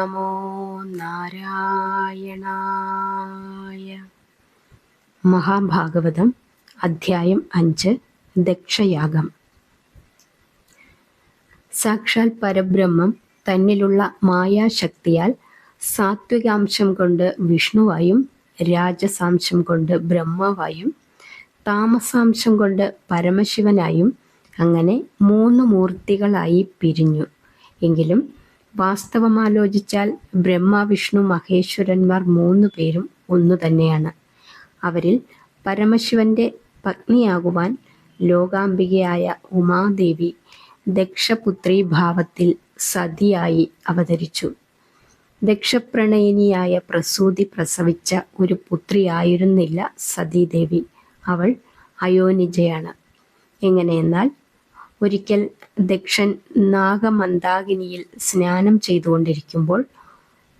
നമോ നാരായണായ. മഹാഭാഗവതം അധ്യായം അഞ്ച് ദക്ഷയാഗം. സാക്ഷാൽ പരബ്രഹ്മം തന്നിലുള്ള മായാശക്തിയാൽ സാത്വികാംശം കൊണ്ട് വിഷ്ണുവായും രാജസാംശം കൊണ്ട് ബ്രഹ്മവായും താമസാംശം കൊണ്ട് പരമശിവനായും അങ്ങനെ മൂന്ന് മൂർത്തികളായി പിരിഞ്ഞു. എങ്കിലും വാസ്തവമാലോചിച്ചാൽ ബ്രഹ്മ വിഷ്ണു മഹേശ്വരന്മാർ മൂന്നു പേരും ഒന്നു തന്നെയാണ്. അവരിൽ പരമശിവന്റെ പത്നിയാകുവാൻ ലോകാംബികയായ ഉമാദേവി ദക്ഷപുത്രി ഭാവത്തിൽ സതിയായി അവതരിച്ചു. ദക്ഷപ്രണയിനിയായ പ്രസൂതി പ്രസവിച്ച ഒരു പുത്രിയായിരുന്നില്ല സതീദേവി. അവൾ അയോനിജയാണ്. എങ്ങനെയെന്നാൽ ഒരിക്കൽ ദക്ഷൻ നാഗമന്ദാകിനിയിൽ സ്നാനം ചെയ്തുകൊണ്ടിരിക്കുമ്പോൾ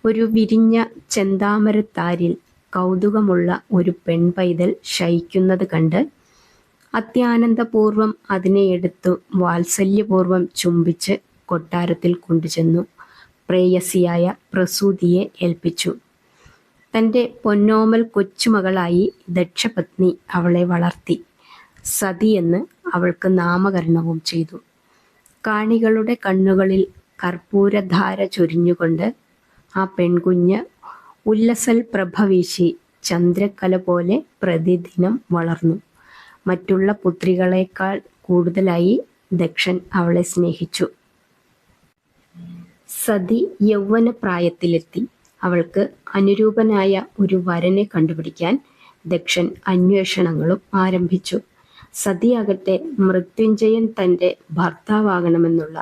ഒരു വിരിഞ്ഞ ചെന്താമരത്താരിൽ കൗതുകമുള്ള ഒരു പെൺപൈതൽ ശയിക്കുന്നത് കണ്ട് അത്യാനന്ദപൂർവം അതിനെ എടുത്തു വാത്സല്യപൂർവം ചുംബിച്ച് കൊട്ടാരത്തിൽ കൊണ്ടുചെന്നു പ്രേയസിയായ പ്രസൂതിയെ ഏൽപ്പിച്ചു. തന്റെ പൊന്നോമൽ കൊച്ചുമകളായി ദക്ഷപത്നി അവളെ വളർത്തി. സതി എന്ന് അവൾക്ക് നാമകരണവും ചെയ്തു. കാണികളുടെ കണ്ണുകളിൽ കർപ്പൂരധാര ചൊരിഞ്ഞുകൊണ്ട് ആ പെൺകുഞ്ഞ് ഉല്ലസൽ പ്രഭ വീശി ചന്ദ്രക്കല പോലെ പ്രതിദിനം വളർന്നു. മറ്റുള്ള പുത്രികളെക്കാൾ കൂടുതലായി ദക്ഷൻ അവളെ സ്നേഹിച്ചു. സതി യൗവന പ്രായത്തിലെത്തി അവൾക്ക് അനുരൂപനായ ഒരു വരനെ കണ്ടുപിടിക്കാൻ ദക്ഷൻ അന്വേഷണങ്ങളും ആരംഭിച്ചു. സതിയാകട്ടെ മൃത്യുഞ്ജയൻ തന്റെ ഭർത്താവാകണമെന്നുള്ള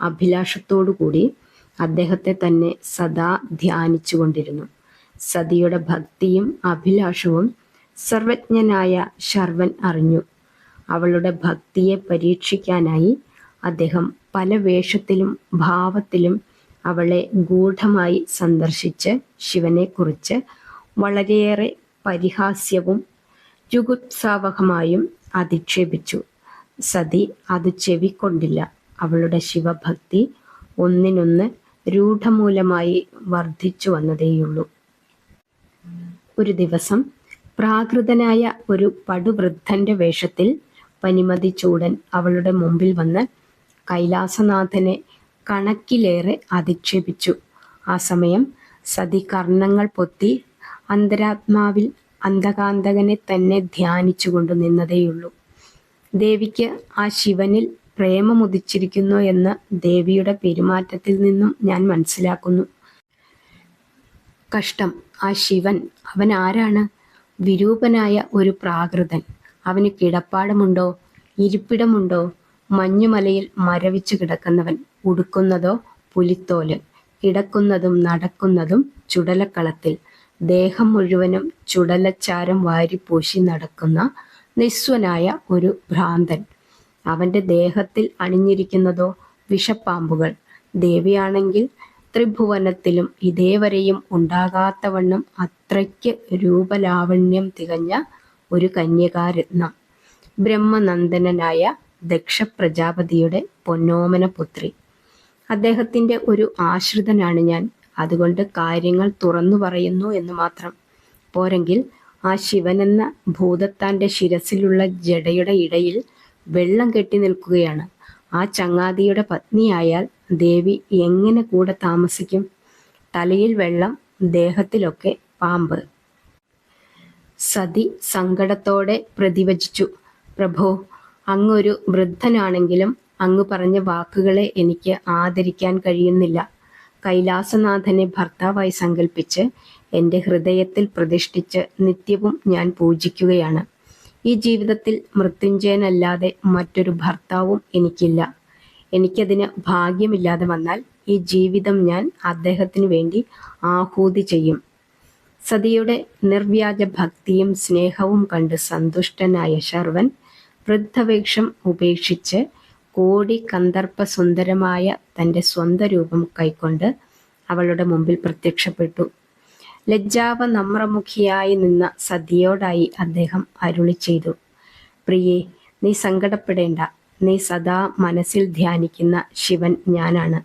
അഭിലാഷത്തോടുകൂടി അദ്ദേഹത്തെ തന്നെ സദാ ധ്യാനിച്ചുകൊണ്ടിരുന്നു. സതിയുടെ ഭക്തിയും അഭിലാഷവും സർവജ്ഞനായ ശർവൻ അറിഞ്ഞു. അവളുടെ ഭക്തിയെ പരീക്ഷിക്കാനായി അദ്ദേഹം പല വേഷത്തിലും ഭാവത്തിലും അവളെ ഗൂഢമായി സന്ദർശിച്ച് ശിവനെക്കുറിച്ച് വളരെയേറെ പരിഹാസ്യവും ജുഗുപ്സാവഹമായും അധിക്ഷേപിച്ചു. സതി അത് ചെവിക്കൊണ്ടില്ല. അവളുടെ ശിവഭക്തി ഒന്നിനൊന്ന് രൂഢമൂലമായി വർദ്ധിച്ചു വന്നതേയുള്ളൂ. ഒരു ദിവസം പ്രാകൃതനായ ഒരു പടുവൃദ്ധന്റെ വേഷത്തിൽ പനിമതി ചൂടൻ അവളുടെ മുമ്പിൽ വന്ന് കൈലാസനാഥനെ കണക്കിലേറെ അധിക്ഷേപിച്ചു. ആ സമയം സതി കർണങ്ങൾ പൊത്തി അന്തരാത്മാവിൽ അന്ധകാന്തകനെ തന്നെ ധ്യാനിച്ചുകൊണ്ട് നിന്നതേയുള്ളൂ. ദേവിക്ക് ആ ശിവനിൽ പ്രേമമുദിച്ചിരിക്കുന്നു എന്ന് ദേവിയുടെ പെരുമാറ്റത്തിൽ നിന്നും ഞാൻ മനസ്സിലാക്കുന്നു. കഷ്ടം. ആ ശിവൻ അവൻ ആരാണ്? വിരൂപനായ ഒരു പ്രാകൃതൻ. അവന് കിടപ്പാടമുണ്ടോ? ഇരിപ്പിടമുണ്ടോ? മഞ്ഞുമലയിൽ മരവിച്ചു കിടക്കുന്നവൻ. ഉടുക്കുന്നതോ പുലിത്തോൽ. കിടക്കുന്നതും നടക്കുന്നതും ചുടലക്കളത്തിൽ. ദേഹം മുഴുവനും ചുടലച്ചാരം വാരിപ്പൂശി നടക്കുന്ന നിസ്വനായ ഒരു ഭ്രാന്തൻ. അവന്റെ ദേഹത്തിൽ അണിഞ്ഞിരിക്കുന്നതോ വിഷപ്പാമ്പുകൾ. ദേവിയാണെങ്കിൽ ത്രിഭുവനത്തിലും ഇതേവരെയും ഉണ്ടാകാത്തവണ്ണം അത്രയ്ക്ക് രൂപലാവണ്യം തികഞ്ഞ ഒരു കന്യകാരത്നം. ബ്രഹ്മനന്ദനായ ദക്ഷ പ്രജാപതിയുടെ പൊന്നോമന പുത്രി അദ്ദേഹത്തിന്റെ ഒരു ആശ്രിതനാണ് ഞാൻ. അതുകൊണ്ട് കാര്യങ്ങൾ തുറന്നു പറയുന്നു എന്ന് മാത്രം. പോരെങ്കിൽ ആ ശിവനെന്ന ഭൂതത്താന്റെ ശിരസിലുള്ള ജടയുടെ ഇടയിൽ വെള്ളം കെട്ടി നിൽക്കുകയാണ്. ആ ചങ്ങാതിയുടെ പത്നിയായാൽ ദേവി എങ്ങനെ കൂടെ താമസിക്കും? തലയിൽ വെള്ളം ദേഹത്തിലൊക്കെ പാമ്പ്. സതി സങ്കടത്തോടെ പ്രതിവചിച്ചു. പ്രഭോ അങ്ങൊരു വൃദ്ധനാണെങ്കിലും അങ്ങ് പറഞ്ഞ വാക്കുകളെ എനിക്ക് ആദരിക്കാൻ കഴിയുന്നില്ല. കൈലാസനാഥനെ ഭർത്താവായി സങ്കല്പിച്ച് എന്റെ ഹൃദയത്തിൽ പ്രതിഷ്ഠിച്ച് നിത്യവും ഞാൻ പൂജിക്കുകയാണ്. ഈ ജീവിതത്തിൽ മൃത്യുഞ്ജയനല്ലാതെ മറ്റൊരു ഭർത്താവും എനിക്കില്ല. എനിക്കതിന് ഭാഗ്യമില്ലാതെ വന്നാൽ ഈ ജീവിതം ഞാൻ അദ്ദേഹത്തിന് വേണ്ടി ആഹൂതി ചെയ്യും. സതിയുടെ നിർവ്യാജ ഭക്തിയും സ്നേഹവും കണ്ട് സന്തുഷ്ടനായ ശർവൻ വൃദ്ധവേഷം ഉപേക്ഷിച്ച് കോടി കന്ദർപ്പ സുന്ദരമായ തന്റെ സ്വന്തം രൂപം കൈക്കൊണ്ട് അവളുടെ മുമ്പിൽ പ്രത്യക്ഷപ്പെട്ടു. ലജ്ജാവ നമ്രമുഖിയായി നിന്ന സതിയോടായി അദ്ദേഹം അരുളി ചെയ്തു. പ്രിയെ നീ സങ്കടപ്പെടേണ്ട. നീ സദാ മനസ്സിൽ ധ്യാനിക്കുന്ന ശിവൻ ഞാനാണ്.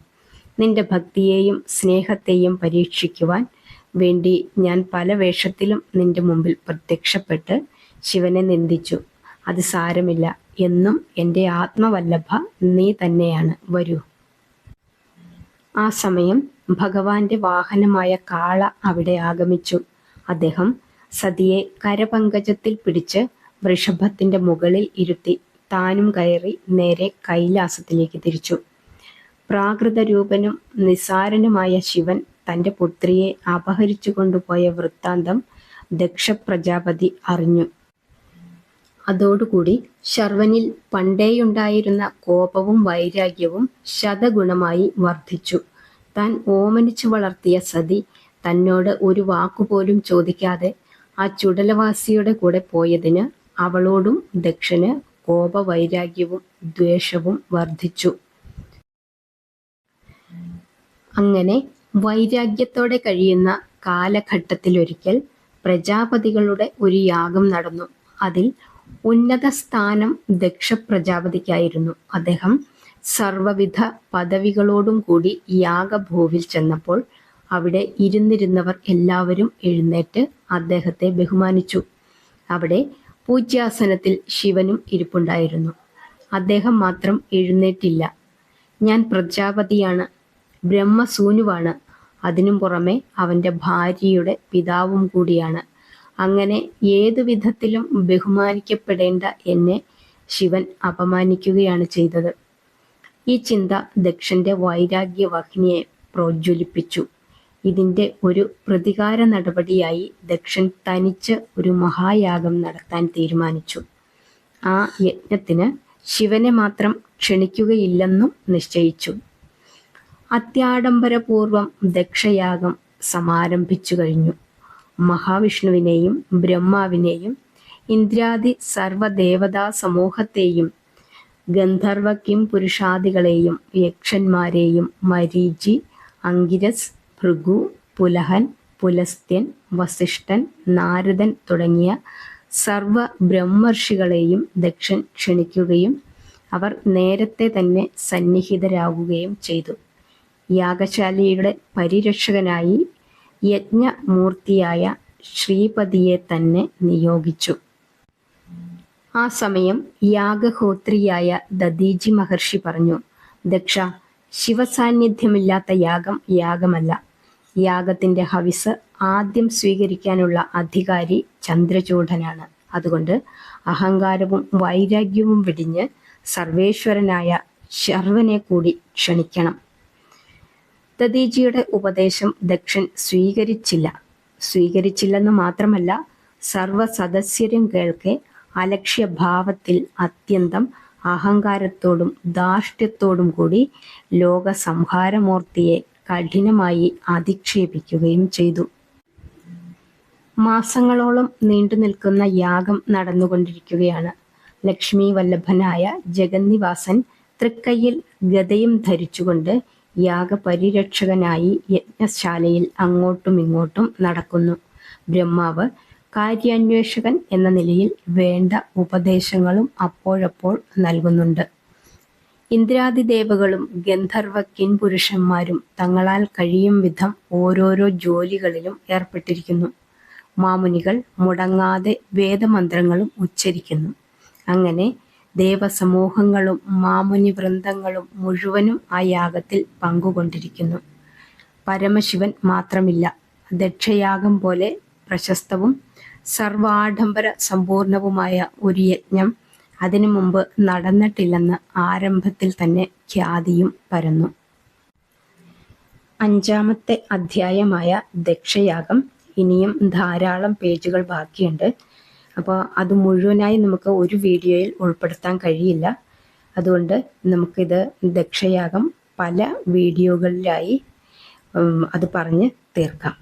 നിന്റെ ഭക്തിയെയും സ്നേഹത്തെയും പരീക്ഷിക്കുവാൻ വേണ്ടി ഞാൻ പല വേഷത്തിലും നിന്റെ മുമ്പിൽ പ്രത്യക്ഷപ്പെട്ട് ശിവനെ നിന്ദിച്ചു. അത് സാരമില്ല. എന്നും എന്റെ ആത്മവല്ലഭ നീ തന്നെയാണ്. വരൂ. ആ സമയം ഭഗവാന്റെ വാഹനമായ കാള അവിടെ ആഗമിച്ചു. അദ്ദേഹം സതിയെ കരപങ്കജത്തിൽ പിടിച്ച് വൃഷഭത്തിന്റെ മുകളിൽ ഇരുത്തി താനും കയറി നേരെ കൈലാസത്തിലേക്ക് തിരിച്ചു. പ്രാകൃത രൂപനും നിസാരനുമായ ശിവൻ തന്റെ പുത്രിയെ അപഹരിച്ചു കൊണ്ടുപോയ വൃത്താന്തം ദക്ഷ പ്രജാപതി അറിഞ്ഞു. അതോടുകൂടി ശർവനിൽ പണ്ടേയുണ്ടായിരുന്ന കോപവും വൈരാഗ്യവും ശതഗുണമായി വർദ്ധിച്ചു. താൻ ഓമനിച്ചു വളർത്തിയ സതി തന്നോട് ഒരു വാക്കുപോലും ചോദിക്കാതെ ആ ചുടലവാസിയുടെ കൂടെ പോയതിന് അവളോടും ദക്ഷന് കോപവൈരാഗ്യവും ദ്വേഷവും വർദ്ധിച്ചു. അങ്ങനെ വൈരാഗ്യത്തോടെ കഴിയുന്ന കാലഘട്ടത്തിലൊരിക്കൽ പ്രജാപതികളുടെ ഒരു യാഗം നടന്നു. അതിൽ ഉന്നത സ്ഥാനം ദക്ഷ പ്രജാപതിക്കായിരുന്നു അദ്ദേഹം സർവവിധ പദവികളോടും കൂടി യാഗഭൂവിൽ ചെന്നപ്പോൾ അവിടെ ഇരുന്നിരുന്നവർ എല്ലാവരും എഴുന്നേറ്റ് അദ്ദേഹത്തെ ബഹുമാനിച്ചു. അവിടെ പൂജ്യാസനത്തിൽ ശിവനും ഇരിപ്പുണ്ടായിരുന്നു. അദ്ദേഹം മാത്രം എഴുന്നേറ്റില്ല. ഞാൻ പ്രജാപതിയാണ് ബ്രഹ്മസൂനുവാണ്. അതിനും പുറമെ അവന്റെ ഭാര്യയുടെ പിതാവും കൂടിയാണ്. അങ്ങനെ ഏതു വിധത്തിലും ബഹുമാനിക്കപ്പെടേണ്ട എന്നെ ശിവൻ അപമാനിക്കുകയാണ് ചെയ്തത്. ഈ ചിന്ത ദക്ഷന്റെ വൈരാഗ്യവാഹിനിയെ പ്രോജ്വലിപ്പിച്ചു. ഇതിന്റെ ഒരു പ്രതികാര നടപടിയായി ദക്ഷൻ തനിച്ച് ഒരു മഹായാഗം നടത്താൻ തീരുമാനിച്ചു. ആ യജ്ഞത്തിന് ശിവനെ മാത്രം ക്ഷണിക്കുകയില്ലെന്നും നിശ്ചയിച്ചു. അത്യാഡംബരപൂർവം ദക്ഷയാഗം സമാരംഭിച്ചു കഴിഞ്ഞു. മഹാവിഷ്ണുവിനെയും ബ്രഹ്മാവിനെയും ഇന്ദ്രാദി സർവദേവതാ സമൂഹത്തെയും ഗന്ധർവ കിം പുരുഷാദികളെയും യക്ഷന്മാരെയും മരീചി അങ്കിരസ് ഭൃഗു പുലഹൻ പുലസ്ത്യൻ വസിഷ്ഠൻ നാരദൻ തുടങ്ങിയ സർവ ബ്രഹ്മർഷികളെയും ദക്ഷൻ ക്ഷണിക്കുകയും അവർ നേരത്തെ തന്നെ സന്നിഹിതരാകുകയും ചെയ്തു. യാഗശാലയുടെ പരിരക്ഷകനായി യജ്ഞമൂർത്തിയായ ശ്രീപതിയെ തന്നെ നിയോഗിച്ചു. ആ സമയം യാഗഹോത്രിയായ ദദീജി മഹർഷി പറഞ്ഞു ദക്ഷ ശിവസാന്നിധ്യമില്ലാത്ത യാഗം യാഗമല്ല. യാഗത്തിന്റെ ഹവിസ് ആദ്യം സ്വീകരിക്കാനുള്ള അധികാരി ചന്ദ്രചൂഢനാണ്. അതുകൊണ്ട് അഹങ്കാരവും വൈരാഗ്യവും വെടിഞ്ഞ് സർവേശ്വരനായ ശർവനെ കൂടി ക്ഷണിക്കണം. ദദീജിയുടെ ഉപദേശം ദക്ഷൻ സ്വീകരിച്ചില്ല. സ്വീകരിച്ചില്ലെന്ന് മാത്രമല്ല സർവ സദസ്യരും കേൾക്കെ അലക്ഷ്യഭാവത്തിൽ അത്യന്തം അഹങ്കാരത്തോടും ധാർഷ്ട്യത്തോടും കൂടി ലോകസംഹാരമൂർത്തിയെ കഠിനമായി അധിക്ഷേപിക്കുകയും ചെയ്തു. മാസങ്ങളോളം നീണ്ടു നിൽക്കുന്ന യാഗം നടന്നുകൊണ്ടിരിക്കുകയാണ്. ലക്ഷ്മി വല്ലഭനായ ജഗന്നിവാസൻ തൃക്കയ്യിൽ ഗതയും ധരിച്ചുകൊണ്ട് യാഗപരിരക്ഷകനായി യജ്ഞശാലയിൽ അങ്ങോട്ടും ഇങ്ങോട്ടും നടക്കുന്നു. ബ്രഹ്മാവ് കാര്യാന്വേഷകൻ എന്ന നിലയിൽ വേണ്ട ഉപദേശങ്ങളും അപ്പോഴപ്പോൾ നൽകുന്നുണ്ട്. ഇന്ദ്രാദിദേവകളും ഗന്ധർവ കിൻപുരുഷന്മാരും തങ്ങളാൽ കഴിയും വിധം ഓരോരോ ജോലികളിലും ഏർപ്പെട്ടിരിക്കുന്നു. മാമുനികൾ മുടങ്ങാതെ വേദമന്ത്രങ്ങളും ഉച്ചരിക്കുന്നു. അങ്ങനെ ദേവസമൂഹങ്ങളും മാമുനി വൃന്ദങ്ങളും മുഴുവനും ആ യാഗത്തിൽ പങ്കുകൊണ്ടിരിക്കുന്നു. പരമശിവൻ മാത്രമില്ല. ദക്ഷയാഗം പോലെ പ്രശസ്തവും സർവാഡംബര സമ്പൂർണവുമായ ഒരു യജ്ഞം അതിനു മുമ്പ് നടന്നിട്ടില്ലെന്ന് ആരംഭത്തിൽ തന്നെ ഖ്യാതിയും പരന്നു. അഞ്ചാമത്തെ അധ്യായമായ ദക്ഷയാഗം ഇനിയും ധാരാളം പേജുകൾ ബാക്കിയുണ്ട്. അപ്പോൾ അത് മുഴുവനായി നമുക്ക് ഒരു വീഡിയോയിൽ ഉൾപ്പെടുത്താൻ കഴിയില്ല. അതുകൊണ്ട് നമുക്കിത് ദക്ഷയാഗം പല വീഡിയോകളിലായി അത് പറഞ്ഞ് തീർക്കാം.